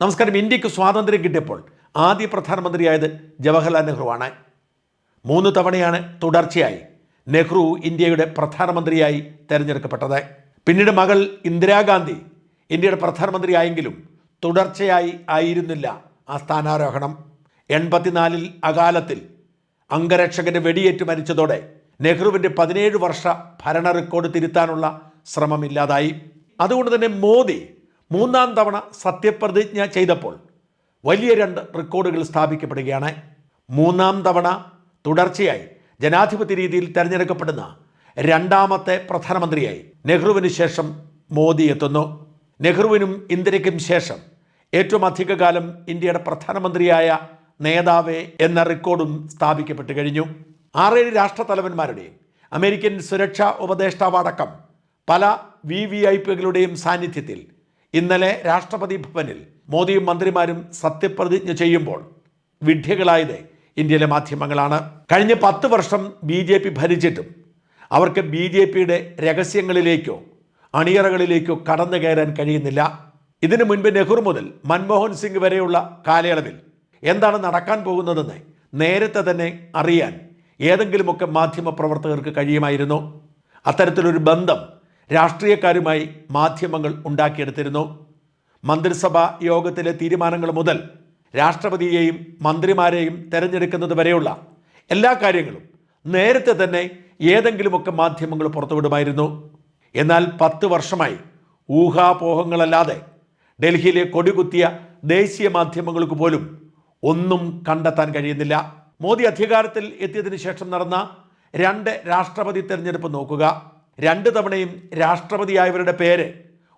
നമസ്കാരം. ഇന്ത്യയ്ക്ക് സ്വാതന്ത്ര്യം കിട്ടിയപ്പോൾ ആദ്യ പ്രധാനമന്ത്രിയായത് ജവഹർലാൽ നെഹ്റുവാണ്. മൂന്ന് തവണയാണ് തുടർച്ചയായി നെഹ്റു ഇന്ത്യയുടെ പ്രധാനമന്ത്രിയായി തെരഞ്ഞെടുക്കപ്പെട്ടത്. പിന്നീട് മകൾ ഇന്ദിരാഗാന്ധി ഇന്ത്യയുടെ പ്രധാനമന്ത്രിയായെങ്കിലും തുടർച്ചയായി ആയിരുന്നില്ല ആ സ്ഥാനാരോഹണം. എൺപത്തിനാലിൽ അകാലത്തിൽ അംഗരക്ഷകന് വെടിയേറ്റ് മരിച്ചതോടെ നെഹ്റുവിന്റെ പതിനേഴ് വർഷ ഭരണ റെക്കോർഡ് തിരുത്താനുള്ള ശ്രമമില്ലാതായി. അതുകൊണ്ട് തന്നെ മോദി മൂന്നാം തവണ സത്യപ്രതിജ്ഞ ചെയ്തപ്പോൾ വലിയ രണ്ട് റെക്കോർഡുകൾ സ്ഥാപിക്കപ്പെടുകയാണ്. മൂന്നാം തവണ തുടർച്ചയായി ജനാധിപത്യ രീതിയിൽ തെരഞ്ഞെടുക്കപ്പെടുന്ന രണ്ടാമത്തെ പ്രധാനമന്ത്രിയായി നെഹ്റുവിന് ശേഷം മോദി എത്തുന്നു. നെഹ്റുവിനും ഇന്ദിരയ്ക്കും ശേഷം ഏറ്റവും അധിക കാലം ഇന്ത്യയുടെ പ്രധാനമന്ത്രിയായ നേതാവേ എന്ന റെക്കോർഡും സ്ഥാപിക്കപ്പെട്ടു കഴിഞ്ഞു. ആറേഴ് രാഷ്ട്രതലവന്മാരുടെയും അമേരിക്കൻ സുരക്ഷാ ഉപദേഷ്ടാവടക്കം പല വി വി ഐ പികളുടെയും സാന്നിധ്യത്തിൽ ഇന്നലെ രാഷ്ട്രപതി ഭവനിൽ മോദിയും മന്ത്രിമാരും സത്യപ്രതിജ്ഞ ചെയ്യുമ്പോൾ വിഡ്ഢികളായത് ഇന്ത്യയിലെ മാധ്യമങ്ങളാണ്. കഴിഞ്ഞ പത്ത് വർഷം ബി ജെ പി ഭരിച്ചിട്ടും അവർക്ക് ബി ജെ പിയുടെ രഹസ്യങ്ങളിലേക്കോ അണിയറകളിലേക്കോ കടന്നു കയറാൻ കഴിയുന്നില്ല. ഇതിനു മുൻപ് നെഹ്റു മുതൽ മൻമോഹൻ സിംഗ് വരെയുള്ള കാലയളവിൽ എന്താണ് നടക്കാൻ പോകുന്നതെന്ന് നേരത്തെ തന്നെ അറിയാൻ ഏതെങ്കിലുമൊക്കെ മാധ്യമ പ്രവർത്തകർക്ക് കഴിയുമായിരുന്നു. അത്തരത്തിലൊരു ബന്ധം രാഷ്ട്രീയക്കാരുമായി മാധ്യമങ്ങൾ ഉണ്ടാക്കിയെടുത്തിരുന്നു. മന്ത്രിസഭാ യോഗത്തിലെ തീരുമാനങ്ങൾ മുതൽ രാഷ്ട്രപതിയെയും മന്ത്രിമാരെയും തെരഞ്ഞെടുക്കുന്നത് വരെയുള്ള എല്ലാ കാര്യങ്ങളും നേരത്തെ തന്നെ ഏതെങ്കിലുമൊക്കെ മാധ്യമങ്ങൾ പുറത്തുവിടുമായിരുന്നു. എന്നാൽ പത്ത് വർഷമായി ഊഹാപോഹങ്ങളല്ലാതെ ഡൽഹിയിലെ കൊടികുത്തിയ ദേശീയ മാധ്യമങ്ങൾക്ക് പോലും ഒന്നും കണ്ടെത്താൻ കഴിയുന്നില്ല. മോദി അധികാരത്തിൽ എത്തിയതിനു ശേഷം നടന്ന രണ്ട് രാഷ്ട്രപതി തെരഞ്ഞെടുപ്പ് നോക്കുക. രണ്ട് തവണയും രാഷ്ട്രപതിയായവരുടെ പേര്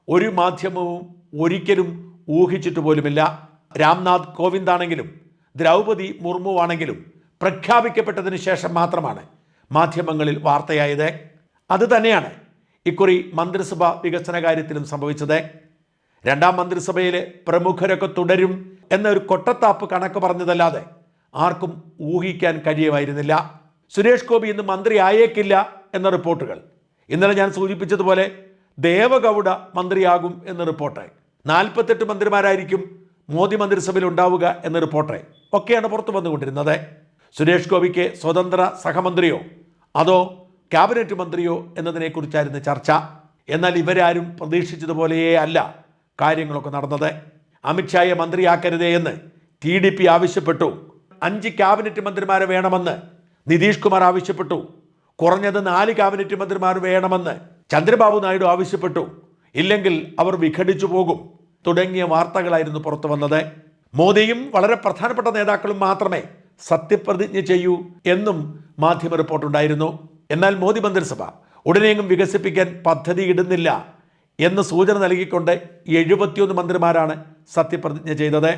ഒരു മാധ്യമവും ഒരിക്കലും ഊഹിച്ചിട്ട് പോലുമില്ല. രാംനാഥ് കോവിന്ദാണെങ്കിലും ദ്രൗപതി മുർമുവാണെങ്കിലും പ്രഖ്യാപിക്കപ്പെട്ടതിന് ശേഷം മാത്രമാണ് മാധ്യമങ്ങളിൽ വാർത്തയായത്. അത് തന്നെയാണ് ഇക്കുറി മന്ത്രിസഭ വികസന കാര്യത്തിലും സംഭവിച്ചത്. രണ്ടാം മന്ത്രിസഭയിലെ പ്രമുഖരൊക്കെ തുടരും എന്നൊരു കൊട്ടത്താപ്പ് കണക്ക് പറഞ്ഞതല്ലാതെ ആർക്കും ഊഹിക്കാൻ കഴിയുമായിരുന്നില്ല. സുരേഷ് ഗോപി ഇന്ന് മന്ത്രി ആയേക്കില്ല എന്ന റിപ്പോർട്ടുകൾ. ഇന്നലെ ഞാൻ സൂചിപ്പിച്ചതുപോലെ ദേവഗൗഡ മന്ത്രിയാകും എന്ന റിപ്പോർട്ടായി നാൽപ്പത്തെട്ട് മന്ത്രിമാരായിരിക്കും മോദി മന്ത്രിസഭയിൽ ഉണ്ടാവുക എന്ന റിപ്പോർട്ടായി ഒക്കെയാണ് പുറത്തു വന്നുകൊണ്ടിരുന്നത്. സുരേഷ് ഗോപിക്ക് സ്വതന്ത്ര സഹമന്ത്രിയോ അതോ ക്യാബിനറ്റ് മന്ത്രിയോ എന്നതിനെക്കുറിച്ചായിരുന്നു ചർച്ച. എന്നാൽ ഇവരാരും പ്രതീക്ഷിച്ചതുപോലെയേ അല്ല കാര്യങ്ങളൊക്കെ നടന്നത്. അമിത്ഷായെ മന്ത്രിയാക്കരുതേ എന്ന് ടി ഡി പി ആവശ്യപ്പെട്ടു. അഞ്ച് ക്യാബിനറ്റ് മന്ത്രിമാരെ വേണമെന്ന് നിതീഷ് കുമാർ ആവശ്യപ്പെട്ടു. കുറഞ്ഞത് നാല് ക്യാബിനറ്റ് മന്ത്രിമാർ വേണമെന്ന് ചന്ദ്രബാബു നായിഡു ആവശ്യപ്പെട്ടു. ഇല്ലെങ്കിൽ അവർ വിഘടിച്ചു പോകും. തുടങ്ങിയ വാർത്തകളായിരുന്നു പുറത്തു വന്നത്. മോദിയും വളരെ പ്രധാനപ്പെട്ട നേതാക്കളും മാത്രമേ സത്യപ്രതിജ്ഞ ചെയ്യൂ എന്നും മാധ്യമ റിപ്പോർട്ടുണ്ടായിരുന്നു. എന്നാൽ മോദി മന്ത്രിസഭ ഉടനെയെങ്കിലും വികസിപ്പിക്കാൻ പദ്ധതി ഇടുന്നില്ല എന്ന് സൂചന നൽകിക്കൊണ്ട് എഴുപത്തിയൊന്ന് മന്ത്രിമാരാണ് സത്യപ്രതിജ്ഞ ചെയ്തത്.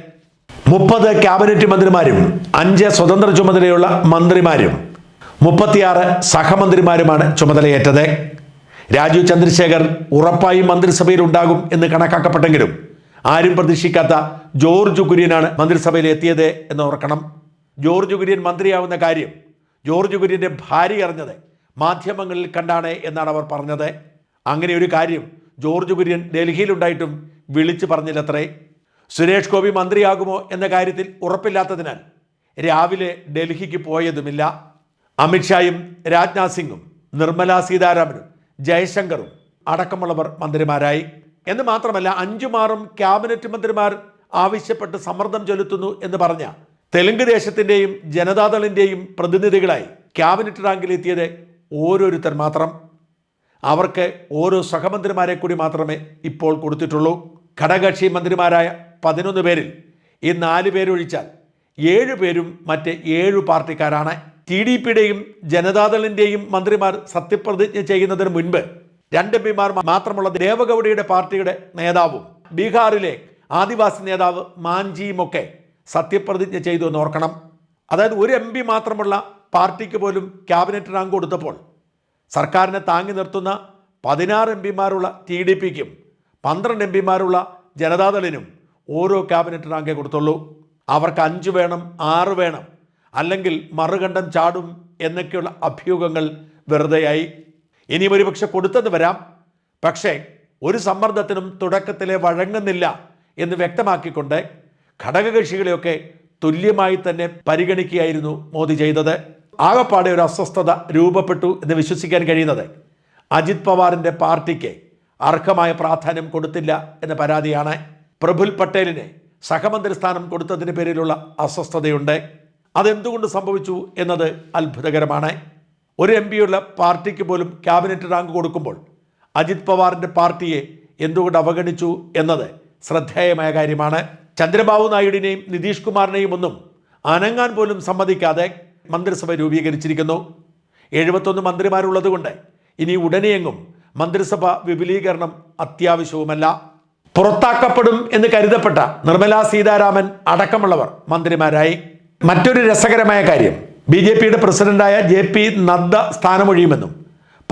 മുപ്പത് ക്യാബിനറ്റ് മന്ത്രിമാരും അഞ്ച് സ്വതന്ത്ര ചുമതലയുള്ള മന്ത്രിമാരും മുപ്പത്തിയാറ് സഹമന്ത്രിമാരുമാണ് ചുമതലയേറ്റത്. രാജീവ് ചന്ദ്രശേഖർ ഉറപ്പായും മന്ത്രിസഭയിൽ ഉണ്ടാകും എന്ന് കണക്കാക്കപ്പെട്ടെങ്കിലും ആരും പ്രതീക്ഷിക്കാത്ത ജോർജ് കുര്യനാണ് മന്ത്രിസഭയിൽ എത്തിയത് എന്ന് ഓർക്കണം. ജോർജ് കുര്യൻ മന്ത്രിയാവുന്ന കാര്യം ജോർജ് കുര്യന്റെ ഭാര്യ അറിഞ്ഞത് മാധ്യമങ്ങളിൽ കണ്ടാണ് എന്നാണ് അവർ പറഞ്ഞത്. അങ്ങനെ ഒരു കാര്യം ജോർജ് കുര്യൻ ഡൽഹിയിലുണ്ടായിട്ടും വിളിച്ചു പറഞ്ഞില്ലത്രേ. സുരേഷ് ഗോപി മന്ത്രിയാകുമോ എന്ന കാര്യത്തിൽ ഉറപ്പില്ലാത്തതിനാൽ രാവിലെ ഡൽഹിക്ക് പോയതുമില്ല. അമിത്ഷായും രാജ്നാഥ് സിംഗും നിർമ്മലാ സീതാരാമനും ജയശങ്കറും അടക്കമുള്ളവർ മന്ത്രിമാരായി. എന്ന് മാത്രമല്ല അഞ്ചുമാറും ക്യാബിനറ്റ് മന്ത്രിമാർ ആവശ്യപ്പെട്ട് സമ്മർദ്ദം ചെലുത്തുന്നു എന്ന് പറഞ്ഞ തെലുങ്ക് ദേശത്തിന്റെയും ജനതാദളിന്റെയും പ്രതിനിധികളായി ക്യാബിനറ്റ് റാങ്കിലെത്തിയത് ഓരോരുത്തർ മാത്രം. അവർക്ക് ഓരോ സഹമന്ത്രിമാരെ കൂടി മാത്രമേ ഇപ്പോൾ കൊടുത്തിട്ടുള്ളൂ. ഘടകകക്ഷി മന്ത്രിമാരായ പതിനൊന്ന് പേരിൽ ഈ നാല് പേരൊഴിച്ചാൽ ഏഴ് പേരും മറ്റ് ഏഴു പാർട്ടിക്കാരാണ്. ടി ഡി പിയുടെയും ജനതാദളിന്റെയും മന്ത്രിമാർ സത്യപ്രതിജ്ഞ ചെയ്യുന്നതിന് മുൻപ് രണ്ട് എം പിമാർ മാത്രമുള്ള ദേവഗൌഡയുടെ പാർട്ടിയുടെ നേതാവും ബീഹാറിലെ ആദിവാസി നേതാവ് മാഞ്ചിയുമൊക്കെ സത്യപ്രതിജ്ഞ ചെയ്തു എന്ന് ഓർക്കണം. അതായത് ഒരു എം പി മാത്രമുള്ള പാർട്ടിക്ക് പോലും ക്യാബിനറ്റ് റാങ്ക് കൊടുത്തപ്പോൾ സർക്കാരിനെ താങ്ങി നിർത്തുന്ന പതിനാറ് എം പിമാരുള്ള ടി ഡി പിക്കും പന്ത്രണ്ട് എം പിമാരുള്ള ജനതാദളിനും ഓരോ ക്യാബിനറ്റ് റാങ്കേ കൊടുത്തുള്ളൂ. അവർക്ക് അഞ്ച് വേണം ആറ് വേണം അല്ലെങ്കിൽ മറുകണ്ഠം ചാടും എന്നൊക്കെയുള്ള അഭ്യൂഹങ്ങൾ വെറുതെയായി. ഇനി ഒരുപക്ഷെ കൊടുത്തെന്ന് വരാം. പക്ഷേ ഒരു സമ്മർദ്ദത്തിനും തുടക്കത്തിലെ വഴങ്ങുന്നില്ല എന്ന് വ്യക്തമാക്കിക്കൊണ്ട് ഘടകകക്ഷികളെയൊക്കെ തുല്യമായി തന്നെ പരിഗണിക്കുകയായിരുന്നു മോദി ചെയ്തത്. ആകപ്പാടെ ഒരു അസ്വസ്ഥത രൂപപ്പെട്ടു എന്ന് വിശ്വസിക്കാൻ കഴിയുന്നത്. അജിത് പവാറിന്റെ പാർട്ടിക്ക് അർഹമായ പ്രാധാന്യം കൊടുത്തില്ല എന്ന പരാതിയാണ്. പ്രഫുൽ പട്ടേലിന് സഹമന്ത്രി സ്ഥാനം കൊടുത്തതിന് പേരിലുള്ള അസ്വസ്ഥതയുണ്ട്. അതെന്തുകൊണ്ട് സംഭവിച്ചു എന്നത് അത്ഭുതകരമാണ്. ഒരു എം പിയുള്ള പാർട്ടിക്ക് പോലും ക്യാബിനറ്റ് റാങ്ക് കൊടുക്കുമ്പോൾ അജിത് പവാറിന്റെ പാർട്ടിയെ എന്തുകൊണ്ട് അവഗണിച്ചു എന്നത് ശ്രദ്ധേയമായ കാര്യമാണ്. ചന്ദ്രബാബു നായിഡുവിനെയും നിതീഷ് കുമാറിനെയും ഒന്നും അനങ്ങാൻ പോലും സമ്മതിക്കാതെ മന്ത്രിസഭ രൂപീകരിച്ചിരിക്കുന്നു. എഴുപത്തൊന്ന് മന്ത്രിമാരുള്ളതുകൊണ്ട് ഇനി ഉടനെയെങ്ങും മന്ത്രിസഭ വിപുലീകരണം അത്യാവശ്യവുമല്ല. പുറത്താക്കപ്പെടും എന്ന് കരുതപ്പെട്ട നിർമ്മലാ സീതാരാമൻ അടക്കമുള്ളവർ മന്ത്രിമാരായി. മറ്റൊരു രസകരമായ കാര്യം. ബി ജെ പിയുടെ പ്രസിഡന്റായ ജെ പി നദ്ദ സ്ഥാനമൊഴിയുമെന്നും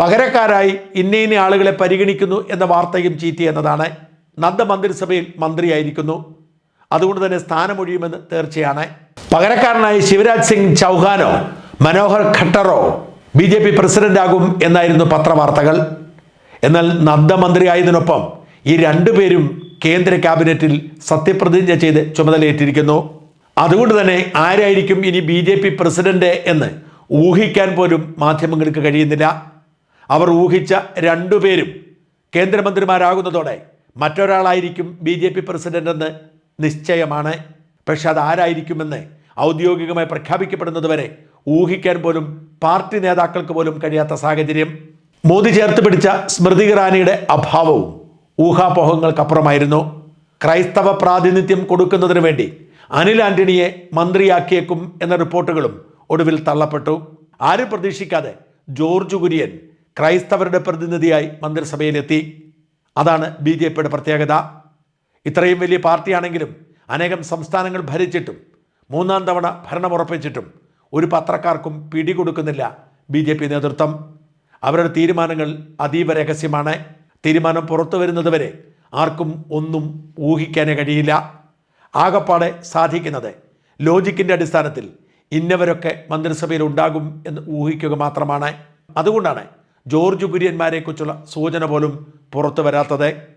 പകരക്കാരായി ഇന്ന ഇന്ന ആളുകളെ പരിഗണിക്കുന്നു എന്ന വാർത്തയും ചീറ്റി എന്നതാണ് നദ്ദ മന്ത്രിസഭയിൽ മന്ത്രിയായിരിക്കുന്നു. അതുകൊണ്ട് തന്നെ സ്ഥാനമൊഴിയുമെന്ന് തീർച്ചയാണ്. പകരക്കാരനായി ശിവരാജ് സിംഗ് ചൗഹാനോ മനോഹർ ഖട്ടറോ ബി ജെ പി പ്രസിഡന്റാകും എന്നായിരുന്നു പത്രവാർത്തകൾ. എന്നാൽ നദ്ദ മന്ത്രിയായതിനൊപ്പം ഈ രണ്ടുപേരും കേന്ദ്ര ക്യാബിനറ്റിൽ സത്യപ്രതിജ്ഞ ചെയ്ത് ചുമതലയേറ്റിരിക്കുന്നു. അതുകൊണ്ട് തന്നെ ആരായിരിക്കും ഇനി ബി ജെ പി പ്രസിഡന്റ് എന്ന് ഊഹിക്കാൻ പോലും മാധ്യമങ്ങൾക്ക് കഴിയുന്നില്ല. അവർ ഊഹിച്ച രണ്ടുപേരും കേന്ദ്രമന്ത്രിമാരാകുന്നതോടെ മറ്റൊരാളായിരിക്കും ബി ജെ പി പ്രസിഡന്റ് എന്ന് നിശ്ചയമാണ്. പക്ഷെ അതാരായിരിക്കുമെന്ന് ഔദ്യോഗികമായി പ്രഖ്യാപിക്കപ്പെടുന്നതുവരെ ഊഹിക്കാൻ പോലും പാർട്ടി നേതാക്കൾക്ക് പോലും കഴിയാത്ത സാഹചര്യം. മോദി ചേർത്ത് പിടിച്ച സ്മൃതി ഇറാനിയുടെ അഭാവവും ഊഹാപോഹങ്ങൾക്കപ്പുറമായിരുന്നു. ക്രൈസ്തവ പ്രാതിനിധ്യം കൊടുക്കുന്നതിന് വേണ്ടി അനിൽ ആന്റണിയെ മന്ത്രിയാക്കിയേക്കും എന്ന റിപ്പോർട്ടുകളും ഒടുവിൽ തള്ളപ്പെട്ടു. ആരും പ്രതീക്ഷിക്കാതെ ജോർജ് കുര്യൻ ക്രൈസ്തവരുടെ പ്രതിനിധിയായി മന്ത്രിസഭയിലെത്തി. അതാണ് ബി ജെ പിയുടെ പ്രത്യേകത. ഇത്രയും വലിയ പാർട്ടിയാണെങ്കിലും അനേകം സംസ്ഥാനങ്ങൾ ഭരിച്ചിട്ടും മൂന്നാം തവണ ഭരണമുറപ്പിച്ചിട്ടും ഒരു പത്രക്കാർക്കും പിടികൊടുക്കുന്നില്ല ബി ജെ പി നേതൃത്വം. അവരുടെ തീരുമാനങ്ങൾ അതീവ രഹസ്യമാണ്. തീരുമാനം പുറത്തു വരുന്നതുവരെ ആർക്കും ഒന്നും ഊഹിക്കാനേ കഴിയില്ല. ആകപ്പാടെ സാധിക്കുന്നത്. ലോജിക്കിന്റെ അടിസ്ഥാനത്തിൽ ഇന്നവരൊക്കെ മന്ത്രിസഭയിൽ ഉണ്ടാകും എന്ന് ഊഹിക്കുക മാത്രമാണ്. അതുകൊണ്ടാണ് ജോർജ് കുര്യന്മാരെക്കുറിച്ചുള്ള സൂചന പോലും പുറത്തു വരാത്തത്.